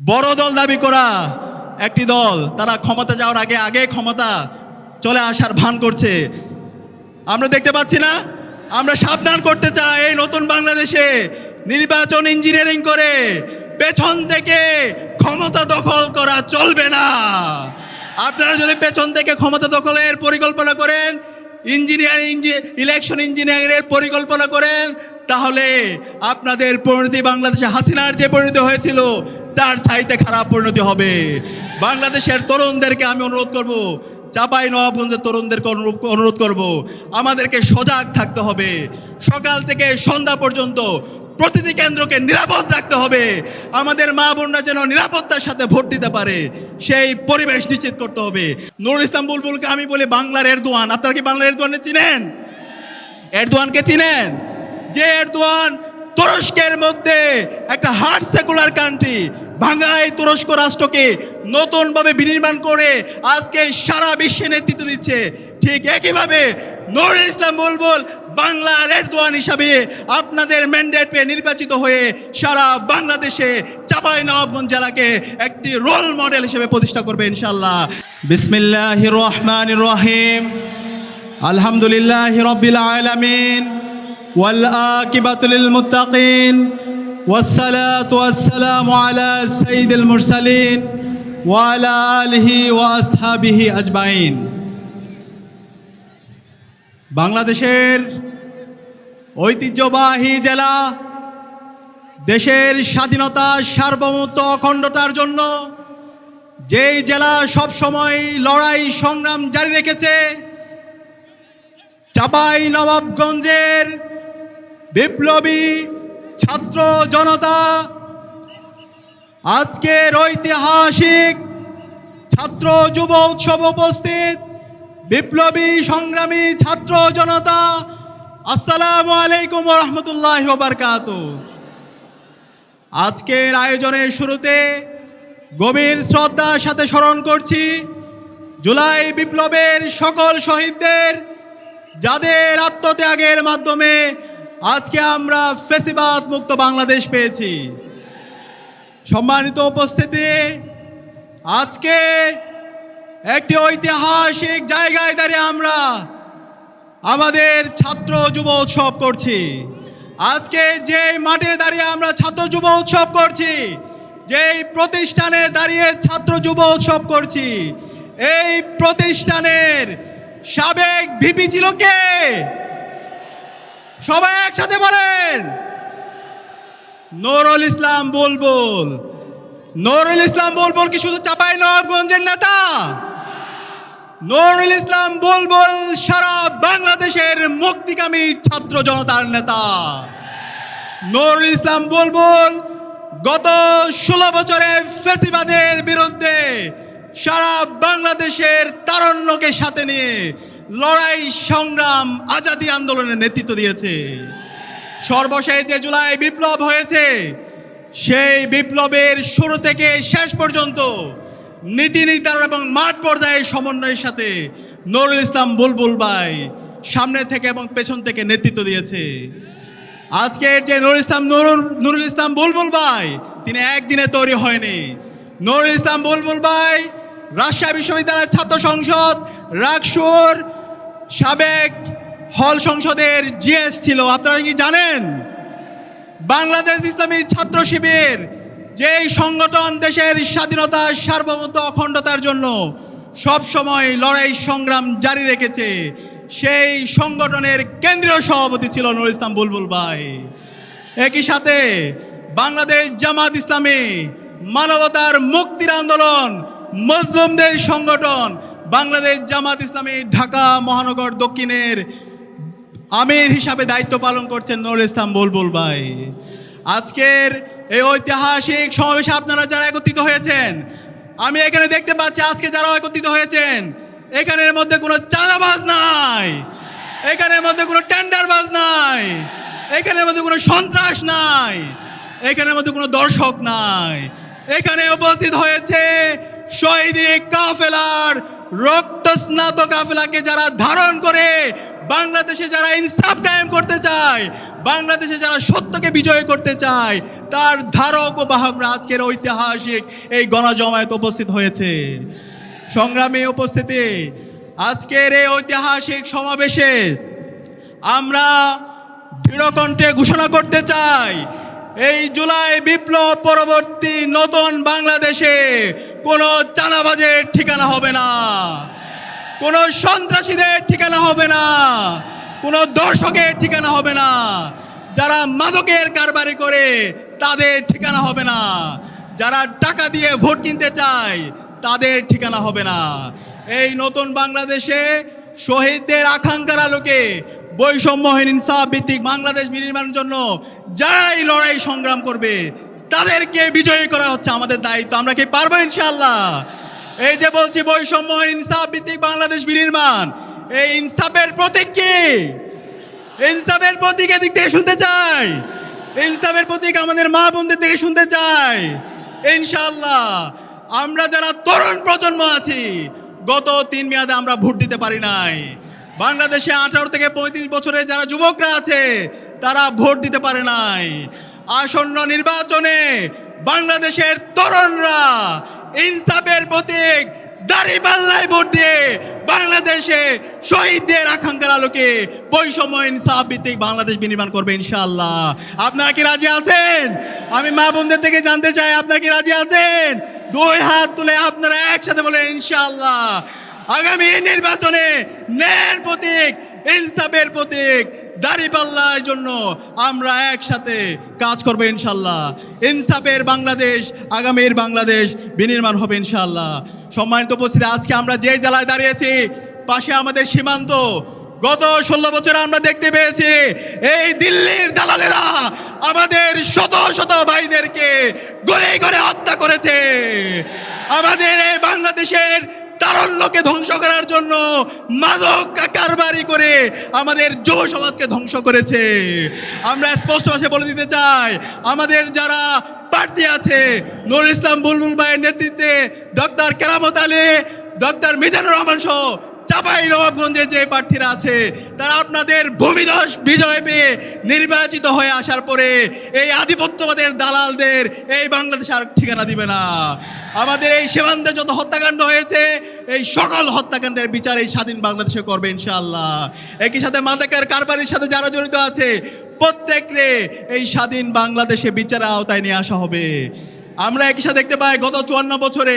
বড় দল দাবি করা, একটি দল, তারা ক্ষমতা যাওয়ার আগে আগে ক্ষমতা চলে আসার ভান করছে। আমরা দেখতে পাচ্ছি না, আমরা সাবধান করতে চাই এই নতুন বাংলাদেশে, নির্বাচন ইঞ্জিনিয়ারিং করে, পেছন থেকে ক্ষমতা দখল করা চলবে না। আপনারা যদি পেছন থেকে ক্ষমতা দখলের পরিকল্পনা করেন ইঞ্জিনিয়ারিং ইলেকশন ইঞ্জিনিয়ারের পরিকল্পনা করেন, তাহলে আপনাদের পরিণতি বাংলাদেশে হাসিনার যে পরিণতি হয়েছিল, তার চাইতে খারাপ পরিণতি হবে। বাংলাদেশের তরুণদেরকে আমি অনুরোধ করব, চাপাই নবাবগঞ্জের তরুণদেরকে অনুরোধ অনুরোধ করব, আমাদেরকে সজাগ থাকতে হবে। সকাল থেকে সন্ধ্যা পর্যন্ত প্রতিটি কেন্দ্রকে নিরাপদ রাখতে হবে। আমাদের মা বোনরা যেন নিরাপত্তার সাথে ভোট দিতে পারে, সেই পরিবেশ নিশ্চিত করতে হবে। নুরুল ইসলাম বুলবুলকে আমি বলি বাংলার এরদোয়ান। আপনারা কি বাংলার এরদোয়ানে চিনেন? এরদোয়ানকে চিনেন? যে এরদোয়ান তুরস্কের মধ্যে একটা হার্ড সেকুলার কান্ট্রি ভাঙাই তুরস্ক রাষ্ট্রকে নতুনভাবে বিনির্মাণ করে আজকে সারা বিশ্বে নেতৃত্ব দিচ্ছে। ঠিক একইভাবে নুরুল ইসলাম বুলবুল বাংলার এরদোয়ান হিসাবে আপনাদের ম্যান্ডেট পেয়ে নির্বাচিত হয়ে সারা বাংলাদেশে চাপাই নবাবগঞ্জ জেলাকে একটি রোল মডেল হিসেবে প্রতিষ্ঠা করবে ইনশাল্লাহ বিসমিল্লাহ রহমান রহিম আলহামদুলিল্লাহ রবিল আলমিন والآكبة للمتقين والصلاة والسلام على سيد المرسلين وعلى آله وأصحابه أجمعين বাংলাদেশের ঐতিহ্যবাহী জেলা। দেশের স্বাধীনতা সার্বভৌমত্ব অখণ্ডতার জন্য যেই জেলা সবসময় লড়াই সংগ্রাম জারি রেখেছে, চাপাই নবাবগঞ্জের বিপ্লবী ছাত্র জনতা, আজকের ঐতিহাসিক ছাত্র যুব উৎসব উপস্থিত বিপ্লবী সংগ্রামী ছাত্র জনতা আসসালামু আলাইকুম রহমতুল্লাহ বারকাত আজকের আয়োজনের শুরুতে গভীর শ্রদ্ধার সাথে স্মরণ করছি, জুলাই বিপ্লবের সকল শহীদদের যাদের আত্মত্যাগের মাধ্যমে আজকে আমরা ফেসিবাদ মুক্ত বাংলাদেশ পেয়েছি। সম্মানিত উপস্থিতি, আজকে একটি ঐতিহাসিক জায়গায় দাঁড়িয়ে আমরা আমাদের ছাত্র যুব উৎসব করছি। আজকে যে মাঠে দাঁড়িয়ে আমরা ছাত্র যুব উৎসব করছি, যেই প্রতিষ্ঠানে দাঁড়িয়ে ছাত্র যুব উৎসব করছি, এই প্রতিষ্ঠানের সাবেক ভিপি ছিল কে? সবাই একসাথে বলেন। নুরুল ইসলাম বুলবুল। নুরুল ইসলাম বুলবুল কি শুধু চাপাই নবাবগঞ্জের নেতা? নুরুল ইসলাম বুলবুল সারা বাংলাদেশের মুক্তিকামী ছাত্র জনতার নেতা। নুরুল ইসলাম বুলবুল গত ষোলো বছরে ফেসিবাদের বিরুদ্ধে সারা বাংলাদেশের তারণ্যকে সাথে নিয়ে লড়াই, সংগ্রাম, আজাদি আন্দোলনের নেতৃত্ব দিয়েছে। সর্বশেষ যে জুলাই বিপ্লব হয়েছে, সেই বিপ্লবের শুরু থেকে শেষ পর্যন্ত নীতি নির্ধারণ এবং মাঠ পর্যায়ের সমন্বয়ের সাথে নুরুল ইসলাম বুলবুল ভাই সামনে থেকে এবং পেছন থেকে নেতৃত্ব দিয়েছে। আজকের যে নুরুল ইসলাম, নুরুল নুরুল ইসলাম বুলবুল ভাই, তিনি একদিনে তৈরি হয়নি। নুরুল ইসলাম বুলবুল ভাই, রাজশাহী বিশ্ববিদ্যালয়ের ছাত্র সংসদ রাকসুর সাবেক হল সংসদের জিএস ছিল। আপনারা কি জানেন? বাংলাদেশ ইসলামী ছাত্র শিবির যেই সংগঠন দেশের স্বাধীনতা, সার্বভৌমত্ব, অখণ্ডতার জন্য সব সময় লড়াই সংগ্রাম জারি রেখেছে, সেই সংগঠনের কেন্দ্রীয় সভাপতি ছিল নুরুল ইসলাম বুলবুল ভাই। একই সাথে বাংলাদেশ জামাত ইসলামী মানবতার মুক্তির আন্দোলন মজলুমদের সংগঠন, বাংলাদেশ জামাত ইসলামী ঢাকা মহানগর দক্ষিণের আমির হিসাবে দায়িত্ব পালন করছেন নুরুল ইসলাম বুলবুল ভাই। আজকের এই ঐতিহাসিক সমাবেশে আপনারা যারা একত্রিত হয়েছেন, আমি এখানে দেখতে পাচ্ছি আজকে যারা একত্রিত হয়েছেন, এখানের মধ্যে কোনো চাঁদাবাজ নাই, এখানের মধ্যে কোনো টেন্ডারবাজ নাই, এখানের মধ্যে কোনো সন্ত্রাস নাই, এখানের মধ্যে কোনো দর্শক নাই। এখানে উপস্থিত হয়েছে শহীদি কাফেলার রক্তস্নাত কাফেলাকে যারা ধারণ করে বাংলাদেশে যারা ইনসাফ কায়েম করতে চায় বাংলাদেশে যারা সত্যকে বিজয় করতে চায়, তার ধারক ও বাহকরা আজকের ঐতিহাসিক এই গণজমায়েত উপস্থিত হয়েছে। সংগ্রামে উপস্থিতি, আজকের এই ঐতিহাসিক সমাবেশে আমরা দৃঢ়কণ্ঠে ঘোষণা করতে চাই, এই জুলাই বিপ্লব পরবর্তী নতুন বাংলাদেশে কোনো চাঁদাবাজের ঠিকানা হবে না, কোনো সন্ত্রাসীদের ঠিকানা হবে না। কোনো দর্শকের ঠিকানা হবে না। যারা মাদকের কারবারি করে, তাদের ঠিকানা হবে না। যারা টাকা দিয়ে ভোট কিনতে চায়, তাদের ঠিকানা হবে না। এই নতুন বাংলাদেশে শহীদদের আকাঙ্ক্ষার আলোকে বৈষম্যহীন ইনসাফ ভিত্তিক বাংলাদেশ বিনির্মাণের জন্য যারাই লড়াই সংগ্রাম করবে, তাদেরকে বিজয়ী করা হচ্ছে আমাদের দায়িত্ব। আমরা কি পারব ইনশাল্লাহ এই যে বলছি বৈষম্য ইনসাফ ভিত্তিক বাংলাদেশ বিনির্মাণ এই ইনসাফের প্রতীক কি? ইনসাফের প্রতীক এদিক থেকে শুনতে চাই। ইনসাফের প্রতীক আমাদের মা বোনদের থেকে শুনতে চাই। ইনশাআল্লাহ, আমরা যারা তরুণ প্রজন্ম আছি, গত তিন মেয়াদে আমরা ভোট দিতে পারি নাই। বাংলাদেশে আঠারো থেকে পঁয়ত্রিশ বছরে যারা যুবকরা আছে, তারা ভোট দিতে পারে নাই। আসন্ন নির্বাচনে বাংলাদেশের তরুণরা ইনসাফের প্রতীক দাড়ি পাল্লায় ভোট দিয়ে বাংলাদেশে শহীদদের আকাঙ্ক্ষার আলোকে বৈষম্য ইনসাফ ভিত্তিক বাংলাদেশ বিনির্মাণ করবে ইনশাআল্লাহ। আপনারা কি রাজি আছেন? আমি মা বোনদের থেকে জানতে চাই, আপনারা কি রাজি আছেন? দুই হাত তুলে আপনারা একসাথে বলেন ইনশাআল্লাহ। আগামী নির্বাচনে ন্যায়ের প্রতীক, ইনসাফের প্রতীক দাড়িপাল্লার জন্য আমরা একসাথে কাজ করব ইনশাল্লাহ ইনসাফের বাংলাদেশ, আগামীর বাংলাদেশ বিনির্মাণ হবে ইনশাল্লাহ সম্মানিত উপস্থিতি, আজকে আমরা যে জেলায় দাঁড়িয়েছি, পাশে আমাদের সীমান্ত। গত ষোলো বছরে আমরা দেখতে পেয়েছি, এই দিল্লির দালালেরা আমাদের শত শত ভাইদেরকে গড়ে গড়ে হত্যা করেছে। আমাদের এই বাংলাদেশের তারল্যকে ধ্বংস করার জন্য মাদক কারবারি করে আমাদের যুব সমাজকে ধ্বংস করেছে। আমরা স্পষ্ট ভাষায় বলে দিতে চাই, আমাদের যারা প্রার্থী আছে নুর ইসলাম বুলবুল ভাইয়ের নেতৃত্বে ডক্টর কেরামত আলী, ডক্টর মিজানুর রহমান সহ চাপাই নবাবগঞ্জে যে প্রার্থীরা আছে, তারা আপনাদের ভূমিধস বিজয় পেয়ে নির্বাচিত হয়ে আসার পরে এই আধিপত্যবাদের দালালদের এই বাংলাদেশ আর ঠিকানা দিবে না। আমাদের এই সীমান্তে যত হত্যাকাণ্ড হয়েছে, এই সকল হত্যাকাণ্ডের বিচার এই স্বাধীন বাংলাদেশে করবে ইনশাআল্লাহ। একই সাথে মাদকের কারবারের সাথে যারা জড়িত আছে প্রত্যেকরে এই স্বাধীন বাংলাদেশে বিচারের আওতায় নিয়ে আসা হবে। আমরা একই সাথে দেখতে পাই, গত চুয়ান্ন বছরে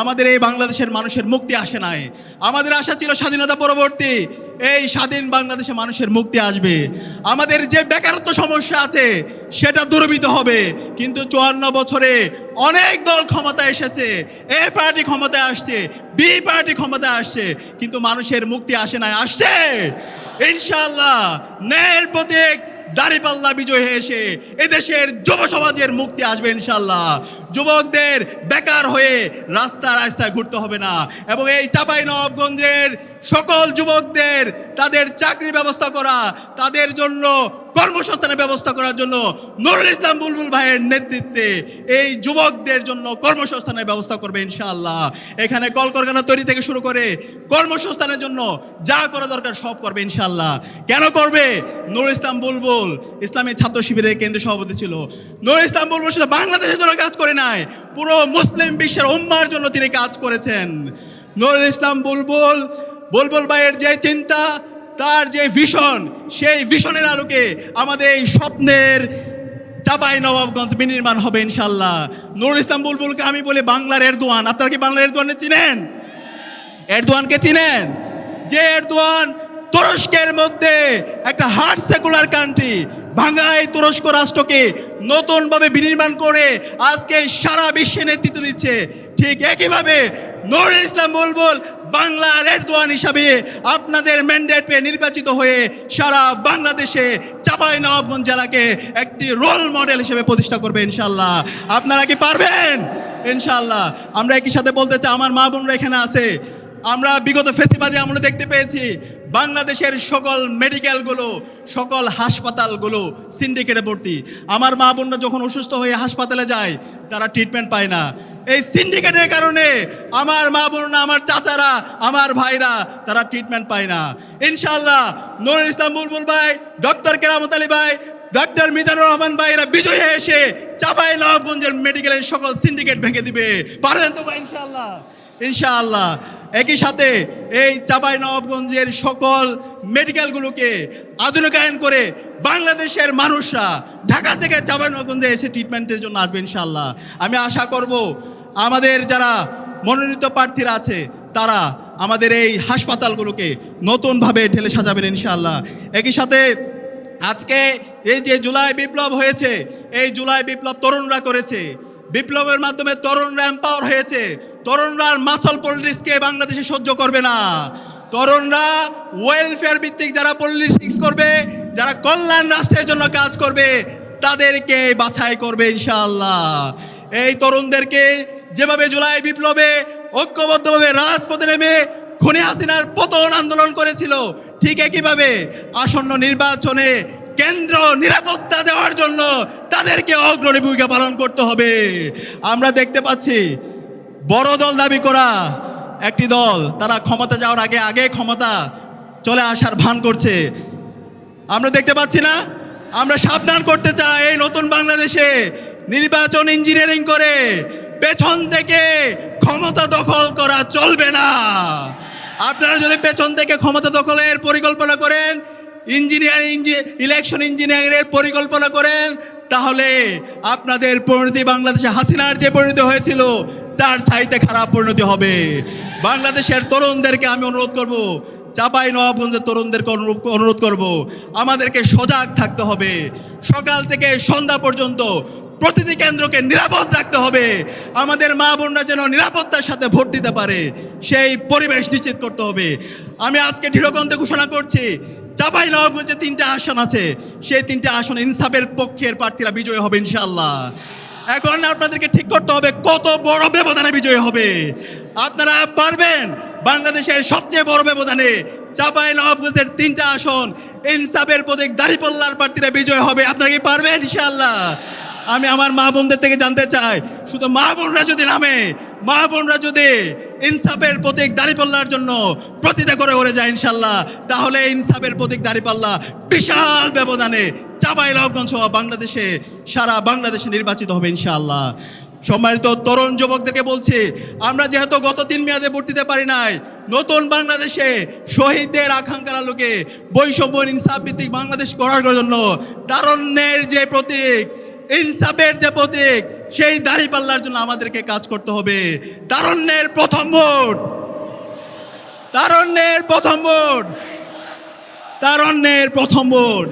আমাদের এই বাংলাদেশের মানুষের মুক্তি আসে নাই। আমাদের আশা ছিল স্বাধীনতা পরবর্তী এই স্বাধীন বাংলাদেশে মানুষের মুক্তি আসবে। আমাদের যে বেকারত্ব সমস্যা আছে, সেটা দূরীভূত হবে। কিন্তু চুয়ান্ন বছরে অনেক দল ক্ষমতা এসেছে। এ পার্টি ক্ষমতায় আসছে, বি পার্টি ক্ষমতায় আসছে। কিন্তু মানুষের মুক্তি আসে নাই, আসছে। ইনশাল্লাহ ন্যায়ের প্রতীক দাড়িপাল্লা বিজয় এসে এদেশের যুব সমাজের মুক্তি আসবে ইনশাল্লাহ যুবকদের বেকার হয়ে রাস্তা রাস্তায় ঘুরতে হবে না। এবং এই চাপাই নবাবগঞ্জের সকল যুবকদের তাদের চাকরি ব্যবস্থা করা, তাদের জন্য কর্মসংস্থানের ব্যবস্থা করার জন্য নুরুল ইসলাম বুলবুল ভাইয়ের নেতৃত্বে এই যুবকদের জন্য কর্মসংস্থানের ব্যবস্থা করবে ইনশাআল্লাহ। এখানে কলকারখানা তৈরি থেকে শুরু করে কর্মসংস্থানের জন্য যা করা দরকার সব করবে ইনশাআল্লাহ। কেন করবে? নুরুল ইসলাম বুলবুল ইসলামী ছাত্র শিবিরের কেন্দ্রীয় সভাপতি ছিল। নুরুল ইসলাম বুলবুল শুধু বাংলাদেশের জন্য কাজ করে নাই, পুরো মুসলিম বিশ্বের উম্মার জন্য তিনি কাজ করেছেন। নুরুল ইসলাম বুলবুল বুলবুল ভাইয়ের যে চিন্তা, তার যে ভিশন সেই ভিশনের আলোকে আমাদের এই স্বপ্নের চাপাই নবাবগঞ্জ বিনির্মাণ হবে ইনশাল্লাহ। নুরুল ইসলাম বুলবুলকে আমি বলি বাংলার এরদোয়ান। আপনারা কি বাংলার এরদোয়ানে চিনেন? এরদোয়ানকে চিনেন? যে এরদোয়ান তুরস্কের মধ্যে একটা হার্ড সেকুলার কান্ট্রি ভাঙ্গাই তুরস্ক রাষ্ট্রকে নতুনভাবে বিনির্মাণ করে আজকে সারা বিশ্বে নেতৃত্ব দিচ্ছে। ঠিক একইভাবে নুরুল ইসলাম বুলবুল বাংলার এরদোয়ান হিসাবে আপনাদের ম্যান্ডেট পেয়ে নির্বাচিত হয়ে সারা বাংলাদেশে চাপাই নবাবগঞ্জ জেলাকে একটি রোল মডেল হিসেবে প্রতিষ্ঠা করবে ইনশাল্লাহ আপনারা কি পারবেন? ইনশাল্লাহ আমরা একই সাথে বলতে চাই, আমার মা বোনরা এখানে আছে। আমরা বিগত ফেস্টিভালে আমরা দেখতে পেয়েছি, বাংলাদেশের সকল মেডিকেলগুলো, সকল হাসপাতালগুলো সিন্ডিকেটে ভর্তি। আমার মা বোনরা যখন অসুস্থ হয়ে হাসপাতালে যায়, তারা ট্রিটমেন্ট পায় না। এই সিন্ডিকেটের কারণে আমার মা বোনরা আমার চাচারা, আমার ভাইরা তারা ট্রিটমেন্ট পায় না। ইনশাল্লাহ নুরুল ইসলাম বুলবুল ভাই, ডক্টর কেরামত আলী ভাই, ডক্টর মিজানুর রহমান ভাইরা বিজয়ী এসে চাপাই নবাবগঞ্জের মেডিকেলের সকল সিন্ডিকেট ভেঙে দিবে। পারবেন তো ভাই ইনশাল্লাহ ইনশাআল্লাহ। একই সাথে এই চাপাই নবাবগঞ্জের সকল মেডিকেলগুলোকে আধুনিকায়ন করে বাংলাদেশের মানুষরা ঢাকা থেকে চাপাই নবাবগঞ্জে এসে ট্রিটমেন্টের জন্য আসবে ইনশাল্লাহ আমি আশা করব আমাদের যারা মনোনীত প্রার্থীরা আছে, তারা আমাদের এই হাসপাতালগুলোকে নতুনভাবে ঢেলে সাজাবেন ইনশাল্লাহ একই সাথে আজকে এই যে জুলাই বিপ্লব হয়েছে, এই জুলাই বিপ্লব তরুণরা করেছে। বিপ্লবের মাধ্যমে তরুণরা এম্পাওয়ার হয়েছে। তরুণরা মাসল পলিটিক্সকে বাংলাদেশে সহ্য করবে না। তরুণরা ওয়েলফেয়ার ভিত্তিক যারা পলিটিক্স করবে, যারা কল্যাণ রাষ্ট্রের জন্য কাজ করবে, তাদেরকে বাছাই করবে ইনশাআল্লাহ। এই তরুণদেরকে যেভাবে জুলাই বিপ্লবে ঐক্যবদ্ধভাবে রাজপথে নেমে খুনি হাসিনার পতন আন্দোলন করেছিল, ঠিক একইভাবে আসন্ন নির্বাচনে কেন্দ্র নিরাপত্তা দেওয়ার জন্য তাদেরকে অগ্রণী ভূমিকা পালন করতে হবে। আমরা দেখতে পাচ্ছি বড় দল দাবি করা। একটি দল, তারা ক্ষমতা যাওয়ার আগে আগে ক্ষমতা চলে আসার ভান করছে। আমরা দেখতে পাচ্ছি না? আমরা সাবধান করতে চাই এই নতুন বাংলাদেশে। নির্বাচন ইঞ্জিনিয়ারিং করে পেছন থেকে ক্ষমতা দখল করা চলবে না। আপনারা যদি পেছন থেকে ক্ষমতা দখলের পরিকল্পনা করেন ইঞ্জিনিয়ারিং ইলেকশন ইঞ্জিনিয়ারিংয়ের পরিকল্পনা করেন, তাহলে আপনাদের পরিণতি বাংলাদেশে হাসিনার যে পরিণতি হয়েছিল। তার চাইতে খারাপ পরিণতি হবে। বাংলাদেশের তরুণদেরকে আমি অনুরোধ করব, চাপাই নবাবগঞ্জের তরুণদেরকে অনুরোধ করব, আমাদেরকে সজাগ থাকতে হবে। সকাল থেকে সন্ধ্যা পর্যন্ত প্রতিটি কেন্দ্রকে নিরাপদ রাখতে হবে। আমাদের মা বোনরা যেন নিরাপত্তার সাথে ভোট দিতে পারে, সেই পরিবেশ নিশ্চিত করতে হবে। আমি আজকে দৃঢ়কণ্ঠে ঘোষণা করছি, চাপাই নবাবগঞ্জে তিনটা আসন আছে। সেই তিনটা আসন ইনসাফের পক্ষের প্রার্থীরা বিজয়ী হবে ইনশাআল্লাহ। এখন আপনাদেরকে ঠিক করতে হবে, কত বড় ব্যবধানে বিজয় হবে। আপনারা পারবেন বাংলাদেশের সবচেয়ে বড় ব্যবধানে। চাপাই নবাবগঞ্জের তিনটা আসন, ইনসাফের প্রতীক দাঁড়িপাল্লার প্রার্থীরা বিজয় হবে। আপনারা কি পারবেন? ইনশাআল্লাহ। আমি আমার মা বোনদের থেকে জানতে চাই, শুধু মা বোনরা যদি নামে মা বোনরা যদি ইনসাফের প্রতীক দাঁড়িপাল্লার জন্য প্রতিটা করে ওরে যায় ইনশাল্লাহ তাহলে ইনসাফের প্রতীক দাঁড়িপাল্লা বিশাল ব্যবধানে চাপাই নবগঞ্জ সহ বাংলাদেশে, সারা বাংলাদেশে নির্বাচিত হবে ইনশাআল্লাহ। সম্মানিত তরুণ যুবকদেরকে বলছি, আমরা যেহেতু গত তিন মেয়াদে ভোট দিতে পারি নাই, নতুন বাংলাদেশে শহীদদের আকাঙ্ক্ষার আলোকে বৈষম্য ইনসাফ ভিত্তিক বাংলাদেশ করার জন্য তারণ্যের যে প্রতীক, ইনসাফের যে প্রতীক সেই দাড়ি পাল্লার জন্য আমাদেরকে কাজ করতে হবে। তারণ্যের প্রথম ভোট। তারণ্যের প্রথম ভোট। তারণ্যের প্রথম ভোট।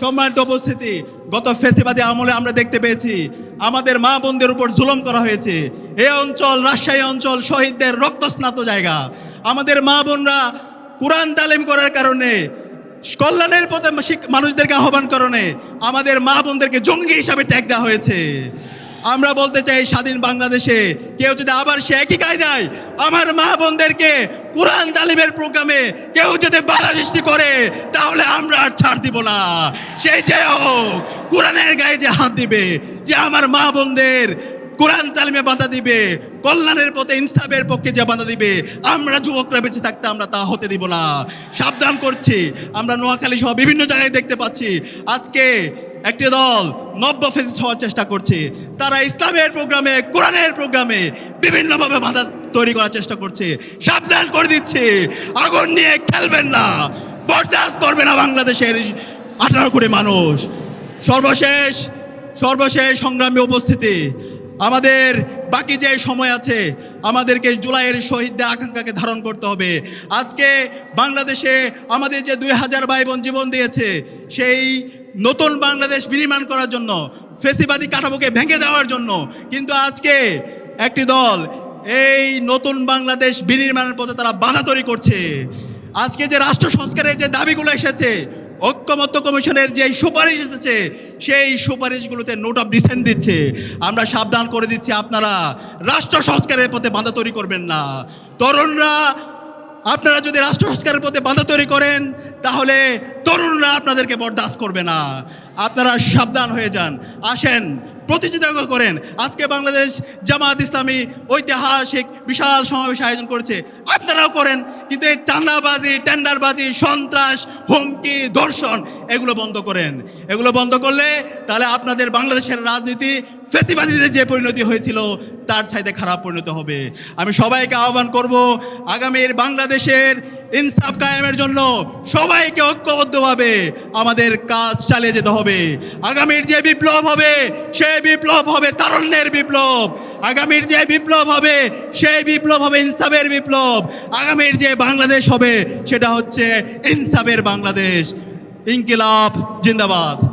সম্মানিত উপস্থিতি, গত ফেসিবাদী আমলে আমরা দেখতে পেয়েছি, আমাদের মা বোনদের উপর জুলম করা হয়েছে। এ অঞ্চল রাজশাহী অঞ্চল শহীদদের রক্তস্নাত জায়গা। আমাদের মা বোনরা কোরআন তালিম করার কারণে, কল্যাণের পথে মানুষদেরকে আহ্বান কারণে আমাদের মা বোনদেরকে জঙ্গি হিসাবে ট্যাগ দেওয়া হয়েছে। আমরা বলতে চাই স্বাধীন বাংলাদেশে কেউ যদি আবার সে একই কায়দায় আমার মা বোনদেরকে কোরআন তালিমের প্রোগ্রামে কেউ যদি বাধা সৃষ্টি করে, তাহলে আমরা আর ছাড় দিব না। সেই যে হোক, কোরআনের গায়ে যে হাত দিবে, যে আমার মা বোনদের কোরআন তালিমে বাধা দিবে, কল্যাণের পথে, ইনসাফের পক্ষে যে বাধা দিবে, আমরা যুবকরা বেঁচে থাকতে আমরা তা হতে দিব না। সাবধান করছি, আমরা নোয়াখালী সহ বিভিন্ন জায়গায় দেখতে পাচ্ছি। আজকে একটি দল নব্য ফেসিস্ট হওয়ার চেষ্টা করছে। তারা ইসলামের প্রোগ্রামে, কোরআনের প্রোগ্রামে বিভিন্নভাবে বাধা তৈরি করার চেষ্টা করছে। সাবধান করে দিচ্ছে। আগুন নিয়ে খেলবেন না। বরদাস্ত করবে না বাংলাদেশের আঠারো কোটি মানুষ। সর্বশেষ সর্বশেষ সংগ্রামী উপস্থিতি। আমাদের বাকি যে সময় আছে, আমাদেরকে জুলাইয়ের শহীদদের আকাঙ্ক্ষাকে ধারণ করতে হবে। আজকে বাংলাদেশে আমাদের যে দুই হাজার ভাই বোন জীবন দিয়েছে, সেই নতুন বাংলাদেশ বিনির্মাণ করার জন্য, ফেসিবাদী কাঠামোকে ভেঙে দেওয়ার জন্য। কিন্তু আজকে একটি দল এই নতুন বাংলাদেশ বিনির্মাণের পথে তারা বাধা তৈরি করছে। আজকে যে রাষ্ট্র সংস্কারের যে দাবিগুলো এসেছে, ঐক্যমত্য কমিশনের যে সুপারিশ এসেছে, সেই সুপারিশগুলোতে নোট অফ ডিসেন্ট দিচ্ছে। আমরা সাবধান করে দিচ্ছি আপনারা, রাষ্ট্র সংস্কারের পথে বাধা তৈরি করবেন না। তরুণরা, আপনারা যদি রাষ্ট্র সংস্কারের পথে বাধা তৈরি করেন তাহলে তরুণরা আপনাদেরকে বরদাস্ত করবে না। আপনারা সাবধান হয়ে যান। আসেন, প্রতিযোগিতা করেন। আজকে বাংলাদেশ জামাত ইসলামী ঐতিহাসিক বিশাল সমাবেশ আয়োজন করেছে। আপনারাও করেন, কিন্তু এই চান্দাবাজি, টেন্ডারবাজি, সন্ত্রাস, হুমকি, ধর্ষণ, এগুলো বন্ধ করেন। এগুলো বন্ধ করলে তাহলে আপনাদের বাংলাদেশের রাজনীতি ফেসিবাদীদের যে পরিণতি হয়েছিল, তার চাইতে খারাপ পরিণত হবে। আমি সবাইকে আহ্বান করব, আগামীর বাংলাদেশের ইনসাফ কায়েমের জন্য সবাইকে ঐক্যবদ্ধভাবে আমাদের কাজ চালিয়ে যেতে হবে। আগামীর যে বিপ্লব হবে, সেই বিপ্লব হবে তারণ্যের বিপ্লব। আগামীর যে বিপ্লব হবে, সেই বিপ্লব হবে ইনসাফের বিপ্লব। আগামীর যে বাংলাদেশ হবে, সেটা হচ্ছে ইনসাফের বাংলাদেশ। ইনকিলাব, জিন্দাবাদ।